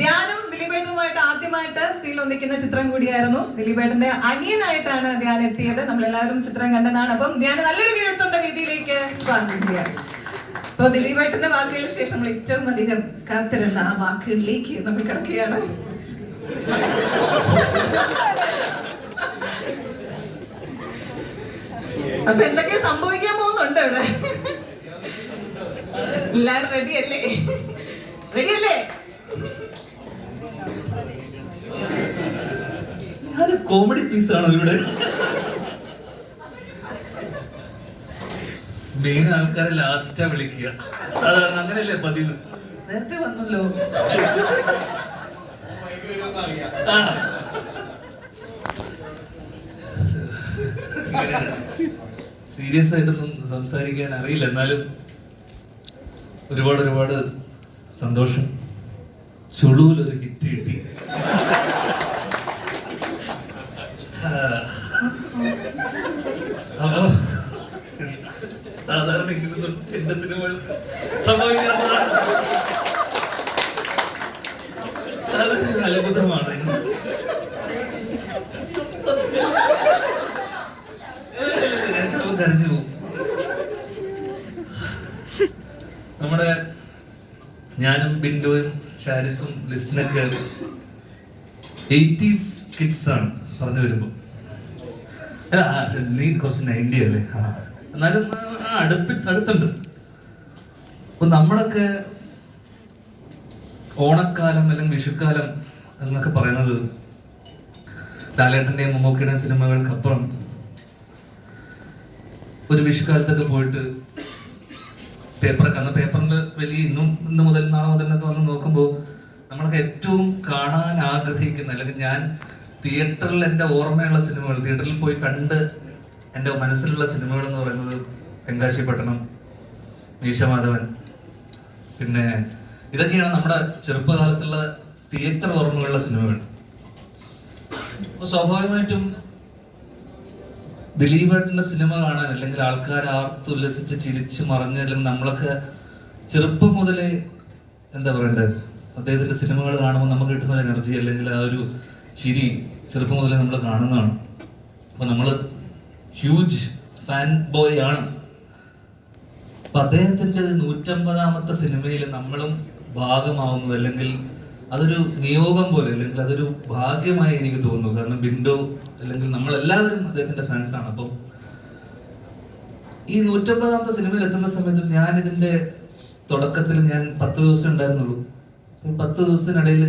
ധ്യാനും ദിലീപേട്ടനുമായിട്ട് ആദ്യമായിട്ട് സ്ത്രീയിൽ ഒന്നിക്കുന്ന ചിത്രം കൂടിയായിരുന്നു. ദിലീപേട്ടന്റെ അനിയനായിട്ടാണ് ധ്യാൻ എത്തിയത്. നമ്മൾ എല്ലാവരും ചിത്രം കണ്ടതാണ്. അപ്പം ധ്യാനം നല്ലൊരു കീഴ്ത്തുണ്ട രീതിയിലേക്ക് സ്വാഗതം ചെയ്യാം. അപ്പൊ ദിലീപേട്ടന്റെ വാക്കുകളിന് ശേഷം നമ്മൾ ഏറ്റവും അധികം കാത്തിരുന്ന ആ വാക്കുകളിലേക്ക് നമ്മൾ കിടക്കുകയാണ്. അപ്പൊ എന്തൊക്കെ സംഭവിക്കാൻ പോകുന്നുണ്ട് ഇവിടെ? എല്ലാരും റെഡിയല്ലേ റെഡിയല്ലേ ഞാൻ കോമഡി പീസ് ആണോ ഇവിടെ? മെയിൻ ആൾക്കാരെ ലാസ്റ്റാ വിളിക്കുക. സാധാരണ അങ്ങനെയല്ലേ പതിവ്? നേരത്തെ വന്നല്ലോ. സീരിയസ് ആയിട്ടൊന്നും സംസാരിക്കാൻ അറിയില്ല. എന്നാലും ഒരുപാട് ഒരുപാട് സന്തോഷം. ചുളുവിലൊരു ഹിറ്റ് കിട്ടി അപ്പോ സാധാരണ ഇങ്ങനൊന്നും അത്ഭുതമാണ്. കരഞ്ഞു പോകും. നമ്മുടെ ഞാനും ബിൻഡോയും ഷാരിസും ലിസ്റ്റിനൊക്കെ എയ്റ്റീസ് കിഡ്സ് ആണ് പറഞ്ഞു വരുമ്പോൾ നീ കുറച്ച് നയന്റി അല്ലേ? ആ. എന്നാലും അടുപ്പി അടുത്തുണ്ട്. അപ്പൊ നമ്മളൊക്കെ ഓണക്കാലം അല്ലെങ്കിൽ വിഷുക്കാലം എന്നൊക്കെ പറയുന്നത് ലാലേട്ടന്റെയും മമ്മൂക്കിയുടെയും സിനിമകൾക്കപ്പുറം ഒരു വിഷുക്കാലത്തൊക്കെ പോയിട്ട് പേപ്പറൊക്കെ അന്ന് പേപ്പറിൽ വലിയ ഇന്നും ഇന്ന് മുതൽ നാളെ മുതൽ എന്നൊക്കെ വന്ന് നോക്കുമ്പോൾ നമ്മളൊക്കെ ഏറ്റവും കാണാൻ ആഗ്രഹിക്കുന്ന അല്ലെങ്കിൽ ഞാൻ തിയേറ്ററിൽ എന്റെ ഓർമ്മയുള്ള സിനിമകൾ തിയേറ്ററിൽ പോയി കണ്ട് എന്റെ മനസ്സിലുള്ള സിനിമകൾ എന്ന് പറയുന്നത് തെങ്കാശി പട്ടണം മീശമാധവൻ. പിന്നെ ഇതൊക്കെയാണ് നമ്മുടെ ചെറുപ്പകാലത്തുള്ള തിയേറ്റർ ഓർമ്മകളുള്ള സിനിമകൾ. അപ്പോൾ സ്വാഭാവികമായിട്ടും ദിലീപേട്ടന്റെ സിനിമ കാണാൻ അല്ലെങ്കിൽ ആൾക്കാർ ആർത്ത് ഉല്ലസിച്ച് ചിരിച്ച് മറിഞ്ഞ് അല്ലെങ്കിൽ നമ്മളൊക്കെ ചെറുപ്പം മുതലേ എന്താ പറയണ്ടത് അദ്ദേഹത്തിന്റെ സിനിമകൾ കാണുമ്പോൾ നമുക്ക് കിട്ടുന്ന എനർജി അല്ലെങ്കിൽ ആ ഒരു ചിരി ചെറുപ്പം മുതലേ നമ്മൾ കാണുന്നതാണ്. അപ്പൊ നമ്മൾ ഹ്യൂജ് ഫാൻ ബോയ് ആണ്. അപ്പൊ അദ്ദേഹത്തിന്റെ നൂറ്റമ്പതാമത്തെ സിനിമയിൽ നമ്മളും ഭാഗമാവുന്നു അല്ലെങ്കിൽ അതൊരു നിയോഗം പോലെ അല്ലെങ്കിൽ അതൊരു ഭാഗ്യമായി എനിക്ക് തോന്നുന്നു. കാരണം ബിൻഡോ അല്ലെങ്കിൽ നമ്മൾ എല്ലാവരും അദ്ദേഹത്തിന്റെ ഫാൻസ് ആണ്. അപ്പം ഈ നൂറ്റമ്പതാമത്തെ സിനിമയിൽ എത്തുന്ന സമയത്ത് ഞാൻ ഇതിന്റെ തുടക്കത്തിൽ ഞാൻ പത്ത് ദിവസം ഉണ്ടായിരുന്നുള്ളൂ. പത്ത് ദിവസത്തിനിടയിൽ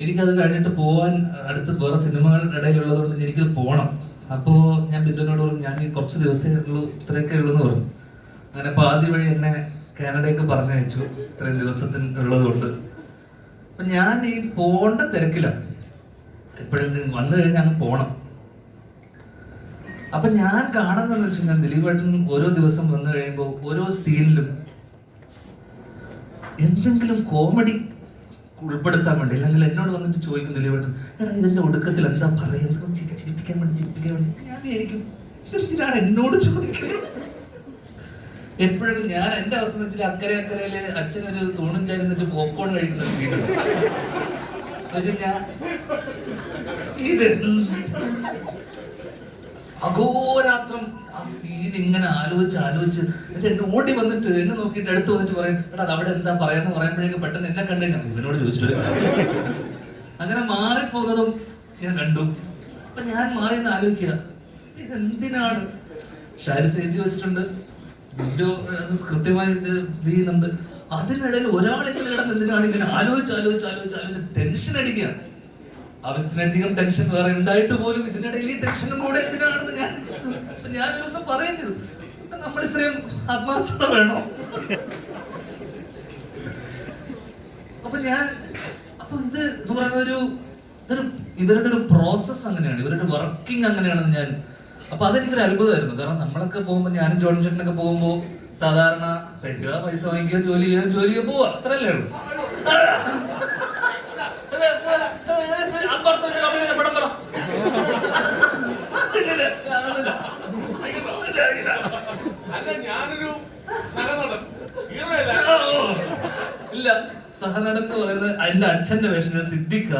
എനിക്കത് കഴിഞ്ഞിട്ട് പോവാൻ അടുത്ത വേറെ സിനിമകൾ ഇടയിലുള്ളതുകൊണ്ട് എനിക്കത് പോകണം അപ്പോൾ ഞാൻ ബിന്ദുവിനോട് പറഞ്ഞു ഞാൻ കുറച്ച് ദിവസമേ ഉള്ളൂ ഇത്രയൊക്കെ ഉള്ളൂ എന്ന് പറഞ്ഞു. അങ്ങനെ പാതി വഴി എന്നെ കാനഡയ്ക്ക് പറഞ്ഞയച്ചു ഇത്രയും ദിവസത്തിന് ഉള്ളതുകൊണ്ട്. അപ്പം ഞാൻ ഈ പോണ്ട തിരക്കിലാണ് എപ്പോഴും വന്നു കഴിഞ്ഞാൽ അങ്ങ് പോണം. അപ്പൊ ഞാൻ കാണുന്നതെന്ന് വെച്ച് കഴിഞ്ഞാൽ ദിലീപ് ഏട്ടൻ ഓരോ ദിവസം വന്നു കഴിയുമ്പോൾ ഓരോ സീനിലും എന്തെങ്കിലും കോമഡി ഉൾപ്പെടുത്താൻ വേണ്ടി അല്ലെങ്കിൽ എന്നോട് വന്നിട്ട് ചോദിക്കും ദിലീപ് ഏട്ടൻ എടാ ഇതിന്റെ ഒടുക്കത്തിൽ എന്താ പറയുന്നത്? ചിരി ചിരിപ്പിക്കാൻ വേണ്ടി ചിരിപ്പിക്കാൻ വേണ്ടി? ഞാൻ വിചാരിക്കും ഇതെന്തിനാണ് എന്നോട് ചോദിക്കുന്നത്? എപ്പോഴും ഞാൻ എന്റെ അവസ്ഥ എന്ന് വെച്ചാൽ അക്കരെ അക്കരയിൽ അച്ഛനൊരു തൂണും ചേരുന്നിട്ട് പോപ്കോൺ കഴിക്കുന്ന സീനുണ്ട് ഞാൻ ഇത് അഘോരാത്രം ആ സീൻ ഇങ്ങനെ ആലോചിച്ച് ആലോചിച്ച് എന്നിട്ട് എന്നെ ഓടി വന്നിട്ട് എന്നെ നോക്കിയിട്ട് അടുത്ത് വന്നിട്ട് പറയും എടാ അത് അവിടെ എന്താ പറയാന്ന് പറയുമ്പോഴേക്കും പെട്ടെന്ന് എന്നെ കണ്ടു ഞാൻ ഇവനോട് ചോദിച്ചിട്ട് അങ്ങനെ മാറിപ്പോകുന്നതും ഞാൻ കണ്ടു. അപ്പൊ ഞാൻ മാറി എന്ന് ആലോചിക്കുക. എന്തിനാണ് ഷാരിസ് എഴുതി വെച്ചിട്ടുണ്ട്. കൃത്യമായി അതിനിടയിൽ ഒരാളെ കിടന്ന് എന്തിനാണ് ഇങ്ങനെ ആലോചിച്ച് ആലോചിച്ച് ആലോചിച്ച് ആലോചിച്ച് ടെൻഷൻ അടിക്കുകയാണ് ആവശ്യത്തിനധികം ടെൻഷൻ വേറെ ഉണ്ടായിട്ട് പോലും ഇതിനിടയിൽ ഈ ടെൻഷനും കൂടെ എന്തിനാണെന്ന് ഞാൻ ഞാൻ ഒരു ദിവസം പറയുന്നു. നമ്മൾ ഇത്രയും ആത്മാർത്ഥത വേണോ? അപ്പൊ ഞാൻ അപ്പൊ ഇത് എന്ന് പറയുന്ന ഒരു ഇതൊരു ഇവരുടെ ഒരു പ്രോസസ് അങ്ങനെയാണ്. ഇവരുടെ വർക്കിംഗ് അങ്ങനെയാണെന്ന് ഞാൻ അപ്പൊ അതെനിക്കൊരു അത്ഭുതമായിരുന്നു. കാരണം നമ്മളൊക്കെ പോകുമ്പോൾ ഞാനും ജോൺ ചേട്ടനൊക്കെ പോകുമ്പോൾ സാധാരണ വരിക പൈസ വാങ്ങിക്കുക ജോലി ചെയ്യുക ജോലി ചെയ്യുക പോവുക അത്രല്ലേ ഉള്ളൂ. ഇല്ല, സഹനടൻ എന്ന് പറയുന്നത് എന്റെ അച്ഛന്റെ വേഷം സിദ്ദിഖ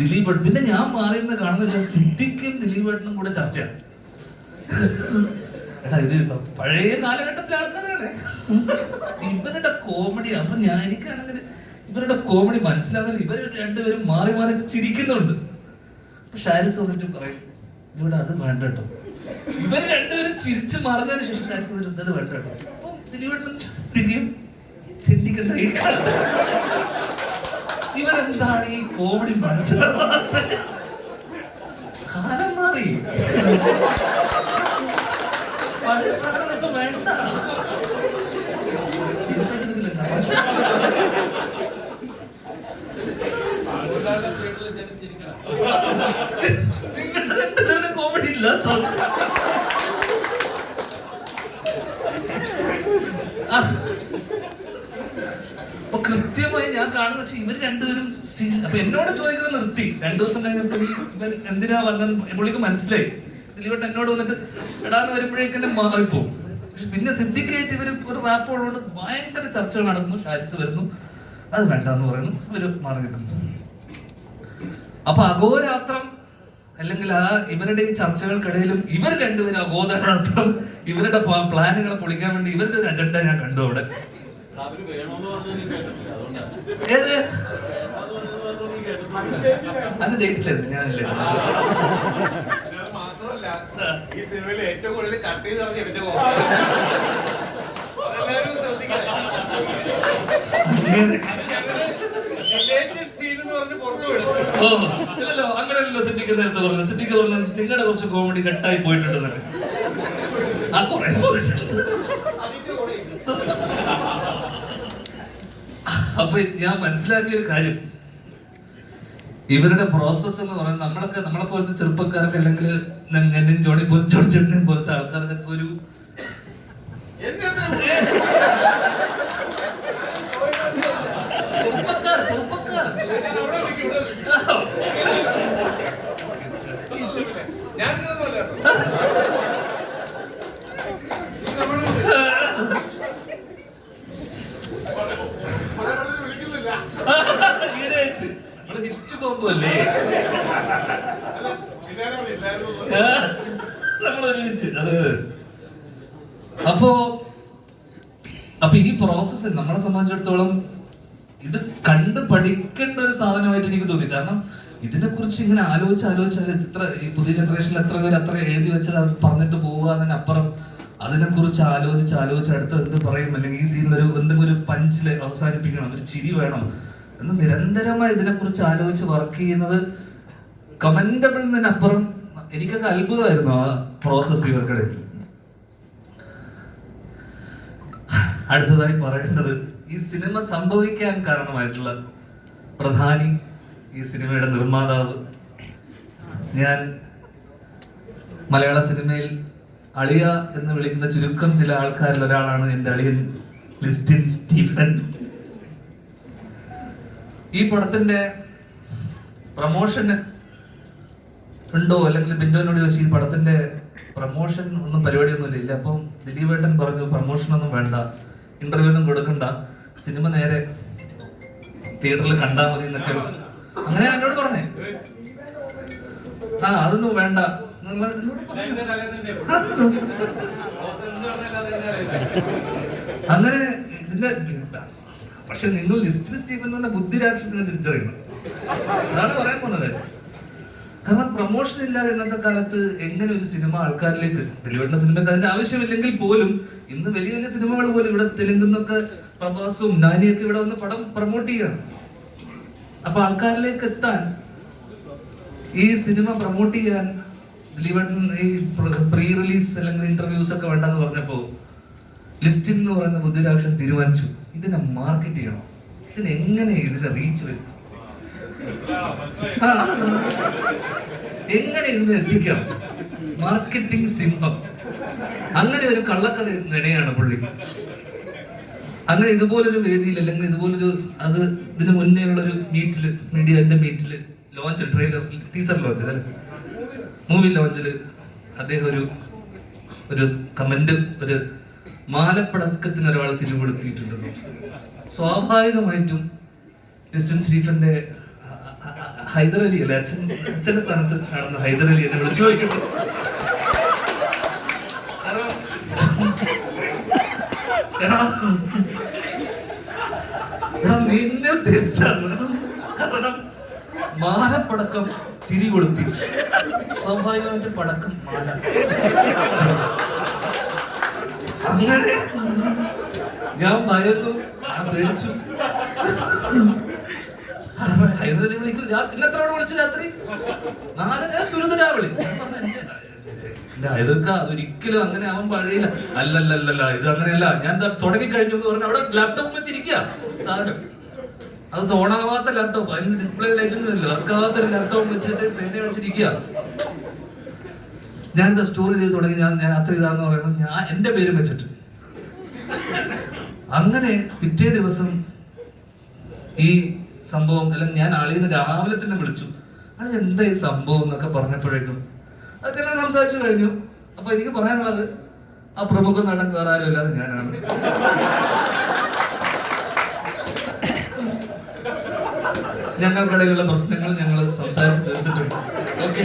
ദിലീപ് പിന്നെ ഞാൻ മാറിയെന്ന് കാണുന്ന സിദ്ദിഖും ദിലീപ് ഏട്ടനും കൂടെ ചർച്ചയാണ്. എടാ ഇത് പഴയ കാലഘട്ടത്തിലെ ആൾക്കാരാണ്. ഇവരുടെ കോമഡി അപ്പൊ ഞാൻ എനിക്കാണെങ്കിൽ ഇവരുടെ കോമഡി മനസ്സിലാകുന്നില്ല. ഇവർ രണ്ടുപേരും മാറി മാറി ചിരിക്കുന്നുണ്ട്. അപ്പൊ ഷാരിസ് വന്നിട്ട് പറയും ഇവിടെ അത് വേണ്ട കേട്ടോ. ഇവർ രണ്ടുപേരും ചിരിച്ചു മറന്നതിന് ശേഷം ഷാരിസ് വന്നിട്ട് അത് വേണ്ട കേട്ടോ. അപ്പൊ സിദ്ദിഖും ഈ ഇവരെന്താണ് ഈ കോമഡി മനസ്സിലാവാത്ത കാലം മാറി. കൃത്യമായി ഞാൻ കാണുന്ന വെച്ചാൽ ഇവർ രണ്ടുപേരും അപ്പൊ എന്നോട് ചോദിക്കുന്നത് നിർത്തി. രണ്ടു ദിവസം കഴിഞ്ഞപ്പോ ഇവൻ എന്തിനാ വന്നത് പുള്ളിക്ക് മനസ്സിലായി. ദിലീപേട്ടൻ എന്നോട് വന്നിട്ട് എടാന്ന് വരുമ്പോഴേക്കും മാറിപ്പോ പക്ഷെ പിന്നെ സിദ്ധിക്കായിട്ട് ഇവർ ഒരു റാപ്പ് ഉള്ളതുകൊണ്ട് ഭയങ്കര ചർച്ചകൾ നടക്കുന്നു ഷാരിസ് വരുന്നു. അത് വേണ്ട എന്ന് പറയുന്നു. ഇവർ മാറി നിൽക്കുന്നു. അപ്പൊ അഘോരാത്രം അല്ലെങ്കിൽ ആ ഇവരുടെ ഈ ചർച്ചകൾക്കിടയിലും ഇവർ രണ്ടുപേരും അഗോദരാത്രം ഇവരുടെ പ്ലാനുകളെ പൊളിക്കാൻ വേണ്ടി ഇവരുടെ ഒരു അജണ്ട ഞാൻ കണ്ടു അവിടെ. ഏത്? അതൊന്നും നീ കേട്ടിട്ടില്ല. അത് ഡേറ്റിലായിരുന്നു ഞാനല്ലേ ഈ സിനിമയിൽ ഏറ്റവും കൂടുതൽ കട്ട് ചെയ്ത് പറഞ്ഞ എന്റെ കോമഡി. അതെല്ലാവരും ശ്രദ്ധിക്കണം. ഓ ഇല്ലല്ലോ അങ്ങനെയല്ലോ സിദ്ദിഖ് നേരത്തെ പറഞ്ഞു സിദ്ദിഖ് പറഞ്ഞു നിങ്ങളുടെ കുറച്ച് കോമഡി കട്ടായി പോയിട്ടുണ്ട് തന്നെ ആ കുറെ അപ്പൊ ഞാൻ മനസ്സിലാക്കിയ ഒരു കാര്യം. ഇവരുടെ പ്രോസസ്സ് എന്ന് പറയുന്നത് നമ്മളൊക്കെ നമ്മളെ പോലത്തെ ചെറുപ്പക്കാർക്ക് അല്ലെങ്കിൽ എന്നെയും ജോണി പോലും ജോണി ചേട്ടനെയും പോലത്തെ ആൾക്കാർക്കൊക്കെ ഒരു എന്നെ എന്തിനാ ചെറുപ്പക്കാർ ചെറുപ്പക്കാർ ഞാൻ അവിടെ നിൽക്കും, ഇവിടെ നിൽക്കും. ഞാനിങ്ങനൊന്നുമല്ല കേട്ടോ. ഇത് നമ്മൾ പലപ്പോഴും വിളിക്കുന്നില്ല. ഈടായിട്ട് ഇല്ലായിരുന്നു. നമ്മൾ അപ്പോ അപ്പൊ ഈ പ്രോസസ്സ് നമ്മളെ സംബന്ധിച്ചിടത്തോളം ഇത് കണ്ട് പഠിക്കേണ്ട ഒരു സാധനമായിട്ട് എനിക്ക് തോന്നി. കാരണം ഇതിനെ കുറിച്ച് ഇങ്ങനെ ആലോചിച്ച് ആലോചിച്ചാൽ എത്ര ഈ പുതിയ ജനറേഷനിൽ എത്ര പേര് അത്ര എഴുതി വെച്ചത് അത് പറഞ്ഞിട്ട് പോവുക അതിനപ്പുറം അതിനെ കുറിച്ച് ആലോചിച്ച് ആലോചിച്ച് അടുത്ത് എന്ത് പറയും? അല്ലെങ്കിൽ ഈ സീനിൽ ഒരു എന്തെങ്കിലും ഒരു പഞ്ചിൽ അവസാനിപ്പിക്കണം. ഒരു ചിരി വേണം. എന്ന് നിരന്തരമായി ഇതിനെക്കുറിച്ച് ആലോചിച്ച് വർക്ക് ചെയ്യുന്നത് കമന്റബിൾ എന്നതിനപ്പുറം എനിക്കൊക്കെ അത്ഭുതമായിരുന്നു ആ പ്രോസസ് ഇവർക്കിടയിൽ. അടുത്തതായി പറയേണ്ടത് ഈ സിനിമ സംഭവിക്കാൻ കാരണമായിട്ടുള്ള പ്രധാനി ഈ സിനിമയുടെ നിർമ്മാതാവ് ഞാൻ മലയാള സിനിമയിൽ അളിയ എന്ന് വിളിക്കുന്ന ചുരുക്കം ചില ആൾക്കാരിൽ ഒരാളാണ് എന്റെ അളിയൻ ലിസ്റ്റിൻ സ്റ്റീഫൻ ഈ പടത്തിന്റെ പ്രൊമോഷന് ഉണ്ടോ? അല്ലെങ്കിൽ ബിന്ദുവിനോട് ചോദിച്ചു ഈ പടത്തിന്റെ പ്രമോഷൻ ഒന്നും പരിപാടി ഒന്നും ഇല്ല അപ്പം ദിലീപേട്ടൻ പറഞ്ഞു പ്രമോഷൻ ഒന്നും വേണ്ട. ഇന്റർവ്യൂ ഒന്നും കൊടുക്കണ്ട. സിനിമ നേരെ തിയേറ്ററിൽ കണ്ടാൽ മതി എന്നൊക്കെ അങ്ങനെ എന്നോട് പറഞ്ഞേ. ആ അതൊന്നും വേണ്ട. അങ്ങനെ ഇതിന്റെ പക്ഷെ നിങ്ങൾ ലിസ്റ്റർ സ്റ്റീഫൻ എന്ന് പറഞ്ഞ ബുദ്ധി രാക്ഷസിനെ തിരിച്ചറിയണം. അതാണ് പറയാൻ പോണത്. കാരണം പ്രൊമോഷൻ ഇല്ലാതെ ഇന്നത്തെ കാലത്ത് എങ്ങനെ ഒരു സിനിമ ആൾക്കാരിലേക്ക് ദിലീപേട്ട സിനിമയ്ക്ക് അതിന്റെ ആവശ്യമില്ലെങ്കിൽ പോലും ഇന്ന് വലിയ വലിയ സിനിമകൾ പോലും ഇവിടെ തെലുങ്കുന്നൊക്കെ പ്രഭാസും നാനിയൊക്കെ ഇവിടെ വന്ന് പടം പ്രൊമോട്ട് ചെയ്യാണ്. അപ്പൊ ആൾക്കാരിലേക്ക് എത്താൻ ഈ സിനിമ പ്രൊമോട്ട് ചെയ്യാൻ ദിലീപേട്ടൻ ഈ പ്രീ റിലീസ് അല്ലെങ്കിൽ ഇന്റർവ്യൂസ് ഒക്കെ വേണ്ടെന്ന് പറഞ്ഞപ്പോ ലിസ്റ്റിൻ എന്ന് പറയുന്ന ബുദ്ധിരാക്ഷൻ തീരുമാനിച്ചു. ഇതിനെ മാർക്കറ്റ് ചെയ്യണം. ഇതിന് എങ്ങനെ ഇതിനെ റീച്ച് വരുത്തും? എങ്ങനെ ഇതിനെ എത്തിക്കാം? മാർക്കറ്റിംഗ് സിംഹം അങ്ങനെ ഒരു കള്ളക്കഥ നിലയാണ് പുള്ളി. അങ്ങനെ ഇതുപോലൊരു വേദിയിൽ അല്ലെങ്കിൽ ഇതുപോലൊരു അത് ഇതിന് മുന്നേ ഉള്ളൊരു മീറ്റിൽ മീഡിയന്റെ മീറ്റിൽ ലോഞ്ച് ട്രെയിലർ ടീസർ ലോഞ്ച് അല്ലെ? മൂവി ലോഞ്ചിൽ അദ്ദേഹം ഒരു ഒരു കമന്റ് ഒരു മാലപ്പടക്കത്തിന് ഒരാൾ തിരികൊടുത്തിട്ടുണ്ടെന്ന് സ്വാഭാവികമായിട്ടും ലിസ്റ്റൻ സ്റ്റീഫന്റെ ഹൈദരലി അല്ലെ? അച്ഛൻ അച്ഛന്റെ സ്ഥാനത്ത് നടന്ന ഹൈദരലി എന്നെ വിളിച്ചു ചോദിക്കുന്നു. നിന്നെ കാരണം മാലപ്പടക്കം തിരി കൊളുത്തി സ്വാഭാവികമായിട്ട് പടക്കം മാല. അങ്ങനെ ഞാൻ ഭയന്നു. ഞാൻ പേടിച്ചു. ഹൈദരലി വിളിക്കുന്നു. ഞാൻ ഇന്ന് എത്ര വിളിച്ചു രാത്രി? നാല് നേരം തുരുതുരാ വിളി ഞാൻ പറഞ്ഞു, "എന്റെ- എന്റെ ഹൈദർക്ക അതൊരിക്കലും അങ്ങനെ ആവാൻ പഴയില്ല അല്ലല്ലല്ല ഇത് അങ്ങനെയല്ല. ഞാൻ തുടങ്ങി കഴിഞ്ഞു എന്ന് പറഞ്ഞാൽ അവിടെ ലാപ്ടോപ്പ് വെച്ചിരിക്കുക സാധനം. അത് തോണാവാത്ത ലാപ്ടോപ്പ് അതിന് ഡിസ്പ്ലേ ലൈറ്റ് ഒന്നും ഇല്ല വർക്കാവാത്ത ഒരു ലാപ്ടോപ്പ് വെച്ചിട്ട് പേന വെച്ചിരിക്കുക ഞാനിത് സ്റ്റോറി ചെയ്ത് തുടങ്ങി ഞാൻ ഞാൻ അത്ര ഇതാന്ന് പറയുന്നത് ഞാൻ എന്റെ പേരും വെച്ചിട്ട്. അങ്ങനെ പിറ്റേ ദിവസം ഈ സംഭവം അല്ലെങ്കിൽ ഞാൻ ആളിനെ രാവിലെ തന്നെ വിളിച്ചു. ആൾ എന്താ ഈ സംഭവം എന്നൊക്കെ പറഞ്ഞപ്പോഴേക്കും അതൊക്കെ സംസാരിച്ചു കഴിഞ്ഞു. അപ്പൊ എനിക്ക് പറയാനുള്ളത് ആ പ്രമുഖ നടൻ വേറെ ആരും ഇല്ലാതെ ഞാനാണ്. ഞങ്ങൾക്കിടയിലുള്ള പ്രശ്നങ്ങൾ ഞങ്ങൾ സംസാരിച്ച് തീർത്തിട്ടുണ്ട്. ഓക്കെ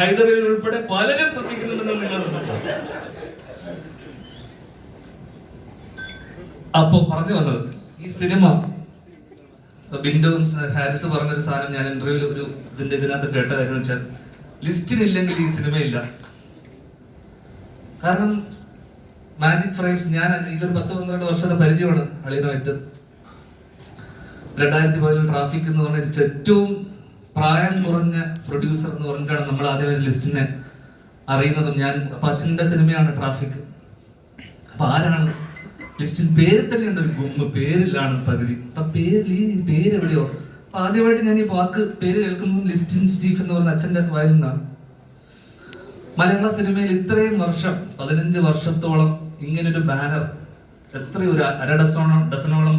ഹൈദരലി ഉൾപ്പെടെ പലരും ശ്രദ്ധിക്കുന്നുണ്ടെന്ന് നിങ്ങൾ അപ്പൊ പറഞ്ഞു വന്നത് ഈ സിനിമ ബിൻഡുവും ഹാരിസ് പറഞ്ഞൊരു സാധനം ഞാൻ ഇന്റർവ്യൂവിൽ ഒരു ഇതിന്റെ ഇതിനകത്ത് കേട്ടതായിരുന്നു വെച്ചാൽ ലിസ്റ്റിനില്ലെങ്കിൽ ഈ സിനിമയില്ല. കാരണം മാജിക് ഫ്രെയിംസ് ഞാൻ എനിക്കൊരു പത്ത് പന്ത്രണ്ട് വർഷത്തെ പരിചയമാണ് അളിയനുമായിട്ട്. രണ്ടായിരത്തി പതിനൊന്ന് ട്രാഫിക് എന്ന് പറഞ്ഞ ഏറ്റവും പ്രായം കുറഞ്ഞ പ്രൊഡ്യൂസർ എന്ന് പറഞ്ഞിട്ടാണ് നമ്മൾ ആദ്യം ഒരു ലിസ്റ്റിനെ അറിയുന്നതും. ഞാൻ അപ്പൊ അച്ഛന്റെ സിനിമയാണ് ട്രാഫിക് അപ്പൊ ആരാണ്? ലിസ്റ്റിൽ പേര് തന്നെയുണ്ട് ഒരു ഗുമ്മ്. പേരിലാണ് പകുതി അപ്പൊ പേരിൽ ഈ പേര് എവിടെയോ? അപ്പൊ ആദ്യമായിട്ട് ഞാൻ ഈ വാക്ക് പേര് കേൾക്കുന്നത് ലിസ്റ്റിൻ സ്റ്റീഫ് എന്ന് പറഞ്ഞ അച്ഛന്റെ വായിൽ നിന്നാണ്. മലയാള സിനിമയിൽ ഇത്രയും വർഷം പതിനഞ്ച് വർഷത്തോളം ഇങ്ങനൊരു ബാനർ എത്രയൊരു അര ഡസോളം ഡസനോളം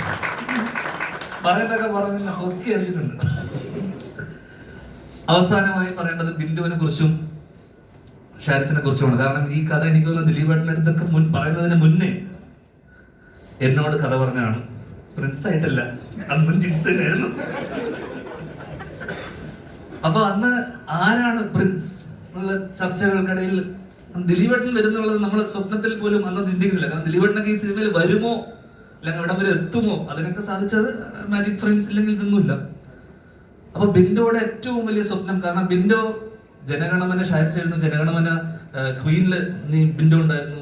പറയേണ്ടതൊക്കെ പറഞ്ഞ ഒക്കെ അടിച്ചിട്ടുണ്ട്. അവസാനമായി പറയേണ്ടത് ബിന്ദുവിനെ കുറിച്ചും ഷാരിസിനെ കുറിച്ചുമാണ്. കാരണം ഈ കഥ എനിക്ക് തോന്നുന്നു ദിലീപ് അടുത്തൊക്കെ മുൻ പറയുന്നതിന് മുന്നേ എന്നോട് കഥ പറഞ്ഞാണ് പ്രിൻസ് ആയിട്ടല്ല അന്നും ജിൻസ് തന്നെയായിരുന്നു. അപ്പൊ അന്ന് ആരാണ് പ്രിൻസ് എന്നുള്ള ചർച്ചകൾക്കിടയിൽ ദിലീപേട്ടൻ വരുന്നുള്ളത് നമ്മൾ സ്വപ്നത്തിൽ പോലും അന്ന് ചിന്തിക്കുന്നില്ല. കാരണം ദിലീപേട്ടനൊക്കെ ഈ സിനിമയിൽ വരുമോ അല്ലെങ്കിൽ ഇവിടം വരെ എത്തുമോ? അതിനൊക്കെ സാധിച്ചത് മാജിക് ഫ്രെയിംസ് ഇല്ലെങ്കിൽ ഇതൊന്നുമില്ല. അപ്പൊ ബിൻഡോയുടെ ഏറ്റവും വലിയ സ്വപ്നം കാരണം ബിൻഡോ ജനഗണമന ഷാരിസ് എഴുതുന്നു ജനഗണമന ക്വീനിൽ നീ ബിൻഡോ ഉണ്ടായിരുന്നു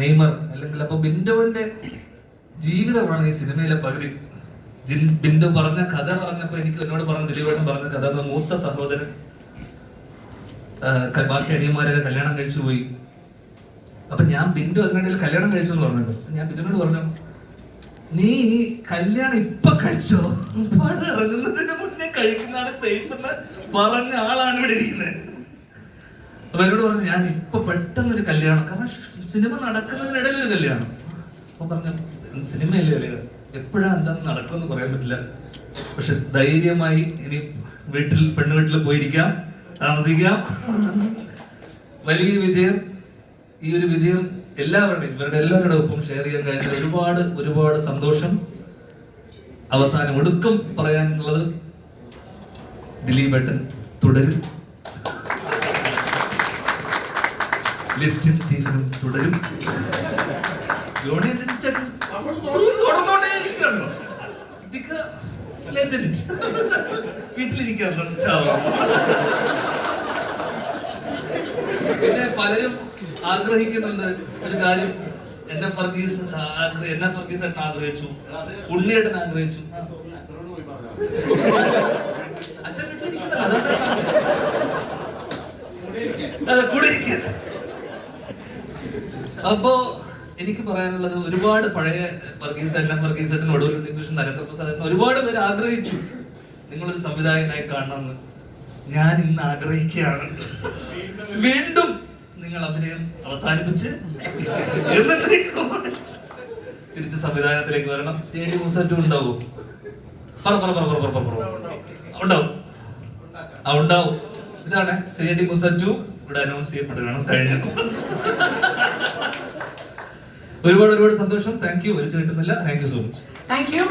നെയ്മർ. അല്ലെങ്കിൽ അപ്പൊ ബിൻഡോന്റെ ജീവിതമാണ് ഈ സിനിമയിലെ പകുതി. ജിൻ ബിൻഡോ പറഞ്ഞ കഥ പറഞ്ഞപ്പോ എനിക്ക് എന്നോട് പറഞ്ഞ ദിലീപേട്ടൻ പറഞ്ഞ കഥ എന്ന മൂത്ത സഹോദരൻ ബാക്കി അടിയന്മാരൊക്കെ കല്യാണം കഴിച്ചു പോയി. അപ്പൊ ഞാൻ ബിൻഡു അതിനിടയിൽ കല്യാണം കഴിച്ചു എന്ന് പറഞ്ഞിട്ടുണ്ട്. ഞാൻ ബിൻഡുവിനോട് പറഞ്ഞു നീ കല്യാണം ഇപ്പൊ കഴിച്ചോ? പടം ഇറങ്ങുന്നതിന് മുന്നേ കഴിക്കുന്നതാണ് സേഫ് എന്ന് പറഞ്ഞ ആളാണ് ഇവിടെ ഇരിക്കുന്നത്. അപ്പൊ എന്നോട് പറഞ്ഞു ഞാൻ ഇപ്പൊ പെട്ടെന്നൊരു കല്യാണം കാരണം സിനിമ നടക്കുന്നതിനിടയിൽ ഒരു കല്യാണം. അപ്പൊ പറഞ്ഞു സിനിമയല്ലേ അല്ലേ എപ്പോഴാ എന്താണെന്ന് നടക്കുമെന്ന് പറയാൻ പറ്റില്ല. പക്ഷെ ധൈര്യമായി ഇനി വീട്ടിൽ പെണ്ണു വീട്ടിൽ പോയിരിക്കാം താമസിക്കാം. വലിയ വിജയം. ഈ ഒരു വിജയം എല്ലാവരുടെയും ഇവരുടെ എല്ലാവരുടെ ഒപ്പം ഷെയർ ചെയ്യാൻ കഴിഞ്ഞ ഒരുപാട് ഒരുപാട് സന്തോഷം. അവസാനം ഒടുക്കം പറയാനുള്ളത് ദിലീപ് ഏട്ടൻ തുടരും. ലിസ്റ്റിൻ സ്റ്റീഫനും തുടരും. ജോണി ചേട്ടൻ തുടർന്നുകൊണ്ടേയിരിക്കുകയാണല്ലോ ശ്രദ്ധിക്കുക ലെജൻഡ് വീട്ടിലിരിക്കാൻ റെസ്റ്റ് ആവാം പിന്നെ പലരും ആഗ്രഹിക്കുന്നുണ്ട് ഒരു കാര്യം. എന്നെ ഫർഗീസ് എന്നെ ഫർഗീസ് ഏട്ടൻ ആഗ്രഹിച്ചു. ഉണ്ണിയേട്ടൻ ആഗ്രഹിച്ചു. അച്ഛൻ വീട്ടിലിരിക്കുന്നില്ല അപ്പോ എനിക്ക് പറയാനുള്ളത് ഒരുപാട് പഴയ ഫർഗീസ് എൻ ഫർഗീസ് ഏട്ടൻ ഒടുവിൽ ഉണ്ണികൃഷ്ണൻ നരേന്ദ്രപ്രസാദ് ഏട്ടൻ ഒരുപാട് പേര് ആഗ്രഹിച്ചു. നിങ്ങളൊരു സംവിധായകനായി കാണണമെന്ന്. ഞാൻ ഇന്ന് ആഗ്രഹിക്കുകയാണ്. വീണ്ടും നിങ്ങൾ അഭിനയം അവസാനിപ്പിച്ച് എന്നിട്ട് തിരിച്ച് സംവിധാനത്തിലേക്ക് വരണം. സ്റ്റേഡിയം മൂസാറ്റും ഉണ്ടാവും. പറ പറ പറ പറ പറ ഉണ്ടാവും. ആ ഉണ്ടാവും. ഇതാണ് സ്റ്റേഡിയം ടി ഇവിടെ അനൗൺസ് ചെയ്യപ്പെടുകയാണ്. കഴിഞ്ഞു. ഒരുപാട് ഒരുപാട് സന്തോഷം. താങ്ക് യു വലിച്ചു കിട്ടുന്നില്ല. Thank you so much thank you